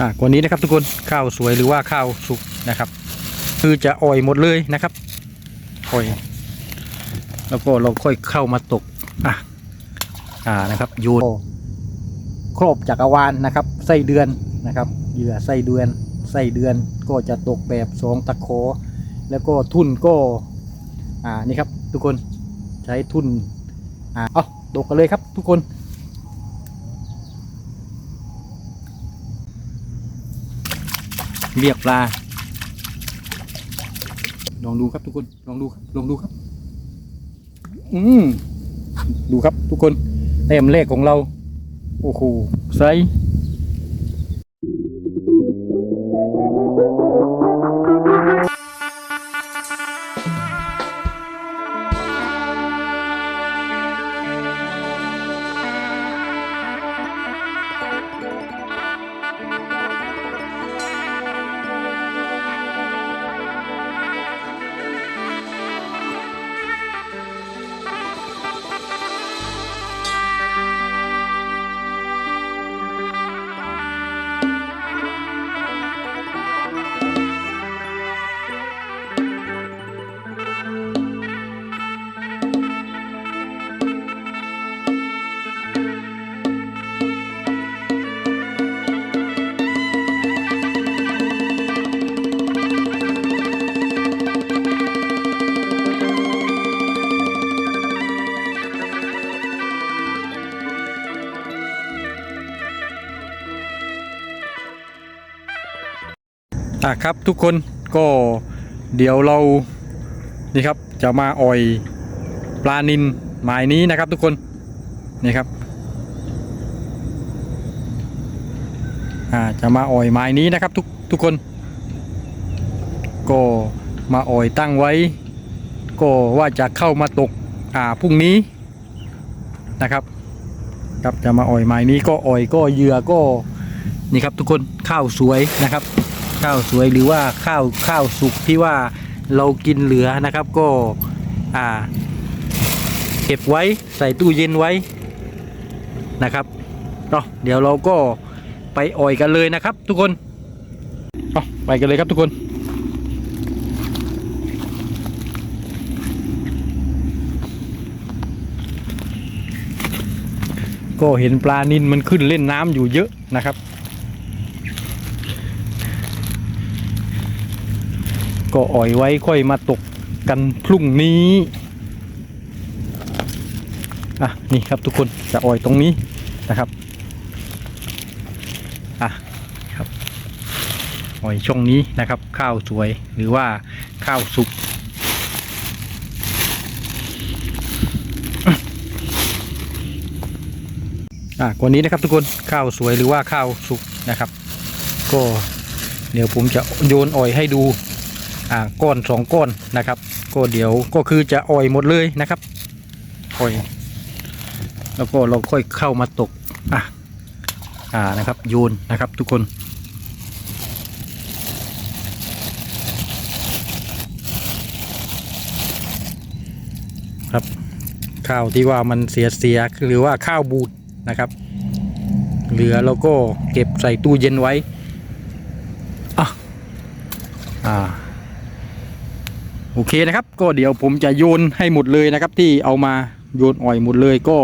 อ่ากว่านี้นะครับทุกคนข้าวสวยหรือว่าข้าวสุกนะครับ คือจะอ่อยหมดเลยนะครับอ่อย แล้วก็เราค่อยเข้ามาตกอะอ่านะครับโยนครอบจักรวาลนะครับไส้เดือนนะครับเหยื่อไส้เดือนไส้เดือนก็จะตกแบบสองตะขอแล้วก็ทุ่นก็อ่านี่ครับทุกคนใช้ทุ่นอ่าเอาตกกันเลยครับทุกคน เรียกปลา ลองดูครับทุกคน ลองดูครับ ลองดูครับ อืมดูครับทุกคนเต็มเลขของเรา โอ้โหไซส์ อะครับทุกคนก็เดี๋ยวเรานี่ครับจะมาอ่อยปลานินหมายนี้นะครับทุกคนนี่ครับอ่าจะมาอ่อยหมายนี้นะครับทุกทุกคน ก็มาอ่อยตั้งไว้ ก็ว่าจะเข้ามาตกอ่าพรุ่งนี้นะครับครับจะมาอ่อยหมายนี้ก็อ่อยก็เหยื่อก็นี่ครับทุกคนข้าวสวยนะครับ ข้าวสวยหรือว่าข้าวข้าวสุกที่ว่าเรากินเหลือนะครับก็อ่าเก็บไว้ใส่ตู้เย็นไว้นะครับเนาะเดี๋ยวเราก็ไปอ่อยกันเลยนะครับ ทุกคนไปกันเลยครับทุกคนก็เห็นปลานินมันขึ้นเล่นน้ำอยู่เยอะนะครับ ก็อ่อยไว้ค่อยมาตกกันพรุ่งนี้อะนี่ครับทุกคนจะอ่อยตรงนี้นะครับอะครับอ่อยช่องนี้นะครับ ข้าวสวยหรือว่าข้าวสุกอะกว่านี้นะครับทุกคนข้าวสวยหรือว่าข้าวสุกนะครับ ก็เดี๋ยวผมจะโยนอ่อยให้ดู อ่าก้อนสองก้อนนะครับ ก็เดี๋ยวก็คือจะอ่อยหมดเลยนะครับอ่อย แล้วก็เราค่อยเข้ามาตกอะอ่านะครับโยนนะครับทุกคนครับข้าวที่ว่ามันเสียเสียหรือว่าข้าวบูดนะครับ เหลือเราก็เก็บใส่ตู้เย็นไว้อะอ่า โอเคนะครับ ก็เดี๋ยวผมจะโยนให้หมดเลยนะครับ ที่เอามาโยนอ่อยหมดเลยก็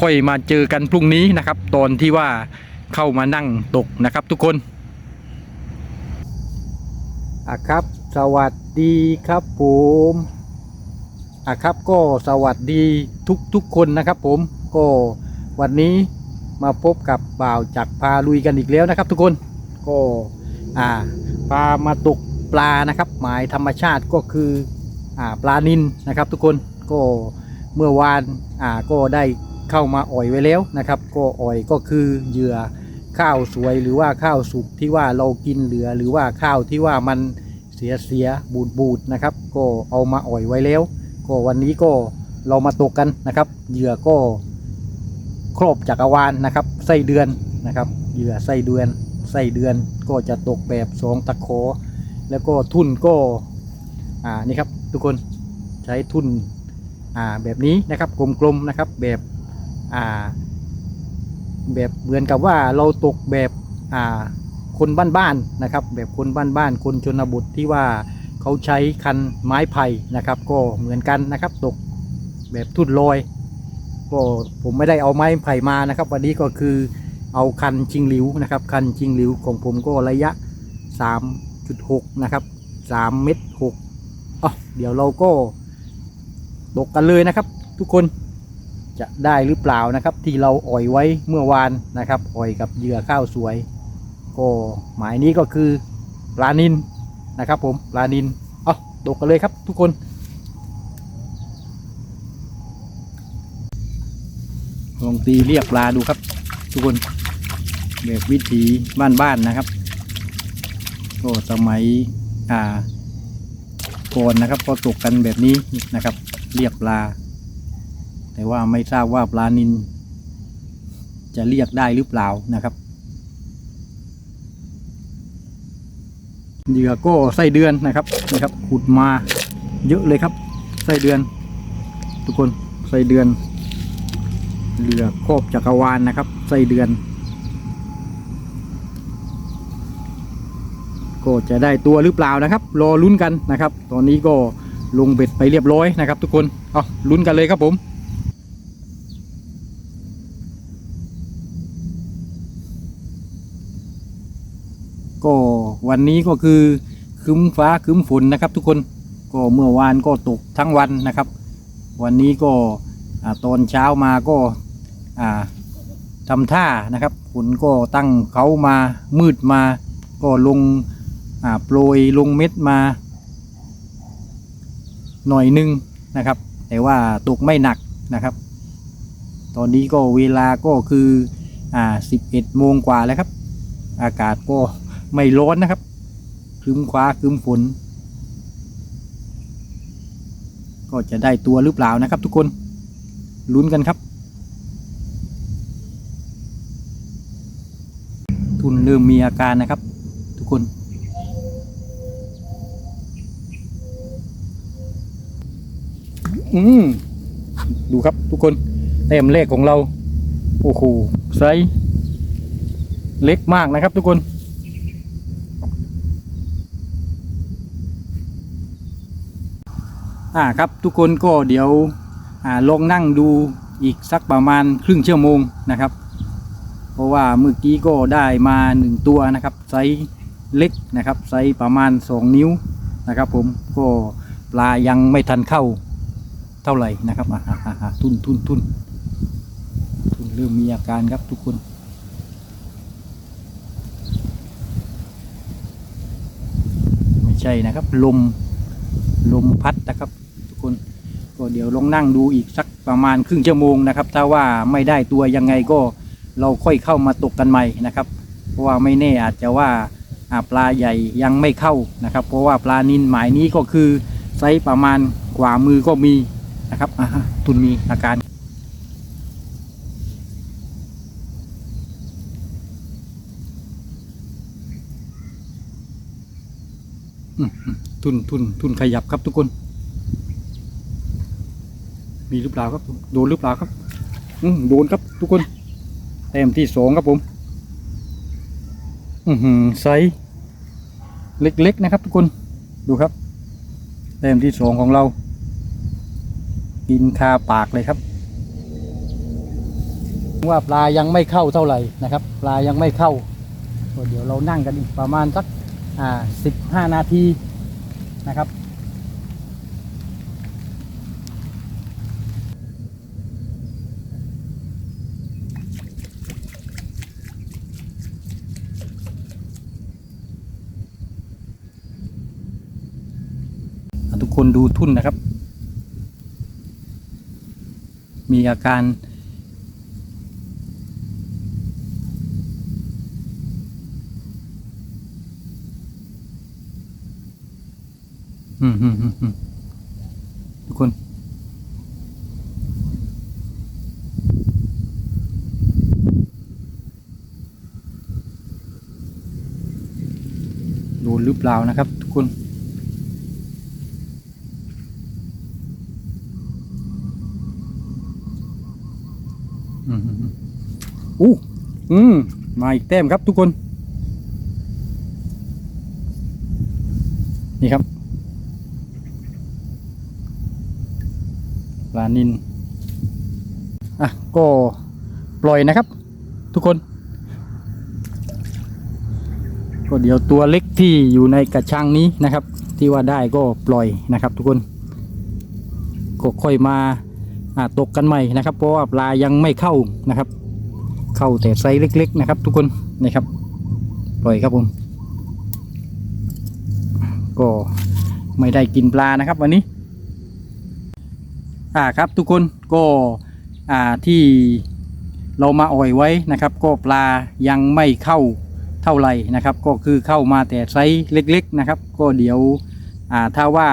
ค่อยมาเจอกันพรุ่งนี้นะครับ ตอนที่ว่าเข้ามานั่งตกนะครับทุกคนอะครับ สวัสดีครับผมอะครับก็สวัสดีทุกทุกคนนะครับ ผมก็วันนี้มาพบกับบ่าวจักรพาลุยกันอีกแล้วนะครับ ทุกคนก็อ่าพามาตก ปลานะครับ หมายธรรมชาติก็คืออปลานินนะครับ ทุกคนก็เมื่อวานาก็ได้เข้ามาอ่อยไว้แล้วนะครับ ก็อ่อยก็คือเหยื่อข้าวสวยหรือว่าข้าวสุกที่ว่าเรากินเหลือ หรือว่าข้าวที่ว่ามันเสียเสียบูดบูดนะครับ ก็เอามาอ่อยไว้แล้ว ก็วันนี้ก็เรามาตกกันนะครับ เหยื่อก็ครอบจักรวาลนะครับไส้เดือนนะครับ เหยื่อไส้เดือนไส้เดือนก็จะตกแบบสองตะขอ แล้วก็ทุ่นก็อ่านี่ครับทุกคนใช้ทุ่นอ่าแบบนี้นะครับกลมๆนะครับแบบอ่าแบบเหมือนกับว่าเราตกแบบอ่าคนบ้านๆนะครับ แบบคนบ้านๆคนชนบทที่ว่าเขาใช้คันไม้ไผ่นะครับ ก็เหมือนกันนะครับตกแบบทุ่นลอยก็ผมไม่ได้เอาไม้ไผ่มานะครับ วันนี้ก็คือเอาคันชิงหลิวนะครับ คันชิงหลิวของผมก็ระยะ 3.6 นะครับ 3 เมตร6อ๋อเดี๋ยวเราก็ตกกันเลยนะครับ ทุกคนจะได้หรือเปล่านะครับ ที่เราอ่อยไว้เมื่อวานนะครับ อ่อยกับเหยื่อข้าวสวย ก็หมายนี้ก็คือปลานินนะครับ ผมปลานินเอตกกันเลยครับ ทุกคนลองตีเรียกปลาดูครับ ทุกคนแบบวิถีบ้านๆนะครับ ก็สมัยอ่าก่อนนะครับ ก็ตกกันแบบนี้นะครับ เรียกปลา แต่ว่าไม่ทราบว่าปลานิน จะเรียกได้หรือเปล่านะครับเหยื่อก็ไส้เดือนนะครับนะครับขุดมาเยอะเลยครับ ไส้เดือน ทุกคนไส้เดือนเรือครอบจักรวาลนะครับ ไส้เดือน ก็จะได้ตัวหรือเปล่านะครับ รอลุ้นกันนะครับ ตอนนี้ก็ลงเบ็ดไปเรียบร้อยนะครับ ทุกคนเอาลุ้นกันเลยครับผมก็วันนี้ก็คือคึ้มฟ้าคึ้มฝนนะครับ ทุกคนก็เมื่อวานก็ตกทั้งวันนะครับ วันนี้ก็ตอนเช้ามาก็ทำท่านะครับฝนก็ตั้งเขามามืดมาก็ลง โปรยลงเม็ดมา หน่อยหนึงนะครับ แต่ว่าตกไม่หนักนะครับ ตอนนี้ก็เวลาก็คืออ่า11โมงกว่าแล้วครับ อากาศก็ไม่ร้อนนะครับครึ้มฟ้าครึ้มฝน ก็จะได้ตัวหรือเปล่านะครับ ทุกคนลุ้นกันครับ ทุนเริ่มมีอาการนะครับ ทุกคน อืมดูครับทุกคนเต็มเลขของเรา โอ้โหไซส์เล็กมากนะครับทุกคนอ่าครับทุกคนก็เดี๋ยวอ่าลองนั่งดูอีกสักประมาณครึ่งชั่วโมงนะครับ เพราะว่าเมื่อกี้ก็ได้มาหนึ่งตัวนะครับไซส์เล็กนะครับไซส์ประมาณ 2 นิ้วนะครับ ผมก็ปลายังไม่ทันเข้า เท่าไหร่นะครับอ่าอ่าอ่าทุนทุนทุนทุนเริ่มมีอาการครับทุกคนไม่ใช่นะครับลมลมพัดนะครับ ทุกคนก็เดี๋ยวลองนั่งดูอีกสักประมาณครึ่งชั่วโมงนะครับ ถ้าว่าไม่ได้ตัวยังไงก็เราค่อยเข้ามาตกกันใหม่นะครับ เพราะว่าไม่แน่อาจจะว่าปลาใหญ่ยังไม่เข้านะครับ เพราะว่าปลานินหมายนี้ก็คือไซส์ประมาณกว่ามือก็มี นะครับอ่าฮะทุนมีอาการทุนทุนทุนขยับครับทุกคน มีหรือเปล่าครับ โดนหรือเปล่าครับอืโดนครับทุกคนแต้มที่สองครับผม อือหือไซส์เล็กๆนะครับ ทุกคนดูครับแต้มที่สองของเรา กินคาปากเลยครับ ว่าปลายังไม่เข้าเท่าไหร่นะครับ ปลายังไม่เข้า เดี๋ยวเรานั่งกันอีกประมาณสักอ่าสิบห้านาทีนะครับทุกคนดูทุ่นนะครับ มีอาการ อืมอืมอืมอืมทุกคน โดนหรือเปล่านะครับ ทุกคน อู้อืมมาอีกแต้มครับทุกคน นี่ครับลานินอะก็ปล่อยนะครับ ทุกคน ก็เดี๋ยวตัวเล็กที่อยู่ในกระชังนี้นะครับ ที่ว่าได้ก็ปล่อยนะครับ ทุกคนก็ค่อยมาอ่าตกกันใหม่นะครับ เพราะว่าปลายังไม่เข้านะครับ เข้าแต่ไซส์เล็ก ๆ นะครับ ทุกคนนะครับปล่อยครับผมก็ไม่ได้กินปลานะครับวันนี้ อ่าครับทุกคนก็อ่าที่เรามาอ่อยไว้นะครับ ก็ปลายังไม่เข้าเท่าไหร่นะครับ ก็คือเข้ามาแต่ไซส์เล็ก ๆ นะครับ ก็เดี๋ยวอ่าถ้าว่า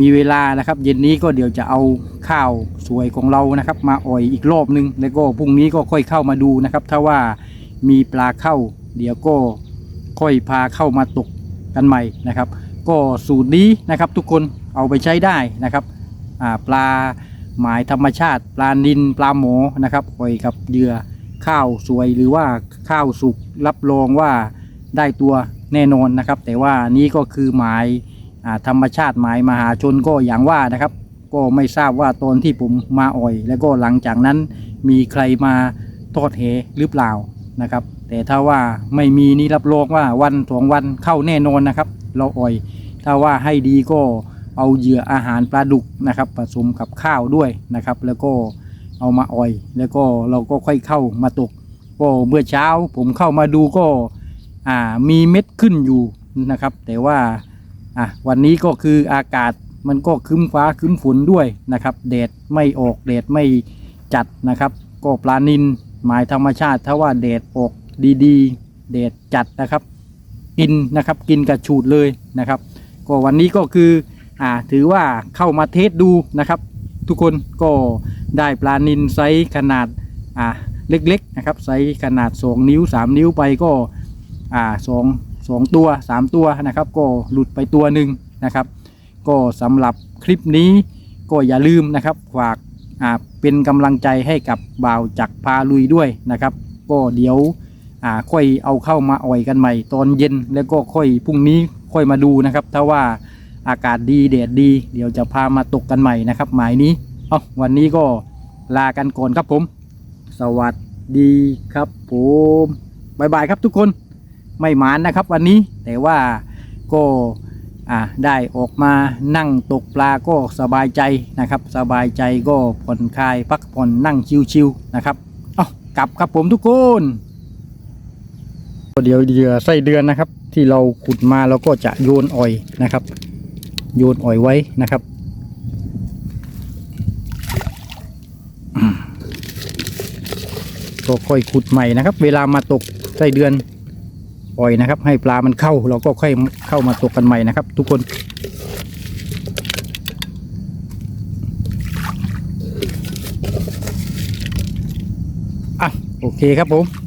มีเวลานะครับเย็นนี้ก็เดี๋ยวจะเอาข้าวสวยของเรานะครับ มาอ่อยอีกรอบนึง แล้วก็พรุ่งนี้ก็ค่อยเข้ามาดูนะครับ ถ้าว่ามีปลาเข้า เดี๋ยวก็ค่อยพาเข้ามาตกกันใหม่นะครับ ก็สูตรนี้นะครับทุกคนเอาไปใช้ได้นะครับปลาหมายธรรมชาติ ปลานินปลาหมอนะครับปล่อยกับเหยื่อข้าวสวยหรือว่าข้าวสุกรับรองว่าได้ตัวแน่นอนนะครับ แต่ว่านี้ก็คือหมาย ธรรมชาติหมายมหาชนก็อย่างว่านะครับ ก็ไม่ทราบว่าตอนที่ผมมาอ่อย แล้วก็หลังจากนั้นมีใครมาทอดเหหรือเปล่านะครับ แต่ถ้าว่าไม่มีนี่รับรองว่าวันสองวันเข้าแน่นอนนะครับ เราอ่อย ถ้าว่าให้ดีก็เอาเหยื่ออาหารปลาดุกนะครับผสมกับข้าวด้วยนะครับ แล้วก็เอามาอ่อย แล้วก็เราก็ค่อยเข้ามาตกก็เมื่อเช้าผมเข้ามาดูก็มีเม็ดขึ้นอยู่นะครับ แต่ว่า อะวันนี้ก็คืออากาศมันก็คึ้มฟ้าคึ้มฝนด้วยนะครับแดดไม่ออกแดดไม่จัดนะครับ ก็ปลานินหมายธรรมชาติถ้าว่าแดดออกดีๆแดดจัดนะครับ กินนะครับกินกระฉูดเลยนะครับ ก็วันนี้ก็คืออ่าถือว่าเข้ามาเทสดูนะครับ ทุกคนก็ได้ปลานินไซส์ขนาดอ่าเล็กๆนะครับไซส์ขนาด 2 นิ้ว 3 นิ้วไปก็อ่าสอง สองตัว 3 ตัวนะครับ ก็หลุดไปตัวหนึ่งนะครับ ก็สำหรับคลิปนี้ก็อย่าลืมนะครับฝากเป็นกำลังใจให้กับบ่าวจักพาลุยด้วยนะครับ ก็เดี๋ยวค่อยเอาเข้ามาอ่อยกันใหม่ตอนเย็นแล้วก็ค่อยพรุ่งนี้ค่อยมาดูนะครับ ถ้าว่าอากาศดีแดดดี เดี๋ยวจะพามาตกกันใหม่นะครับ หมายนี้เอาวันนี้ก็ลากันก่อนครับผม สวัสดีครับผมบายบายครับทุกคน ไม่หมานนะครับวันนี้แต่ว่าก็ได้ออกมานั่งตกปลาก็สบายใจนะครับ สบายใจก็ผ่อนคลายพักผ่อนนั่งชิวๆนะครับเอากลับครับผมทุกคนเดี๋ยวเหยื่อไส้เดือนนะครับ ที่เราขุดมาเราก็จะโยนอ่อยนะครับ โยนอ่อยไว้นะครับก็ค่อยขุดใหม่นะครับ เวลามาตกไส้เดือน ปล่อยนะครับ ให้ปลามันเข้าเราก็ค่อยเข้ามาตกกันใหม่นะครับ ทุกคนอะโอเคครับผม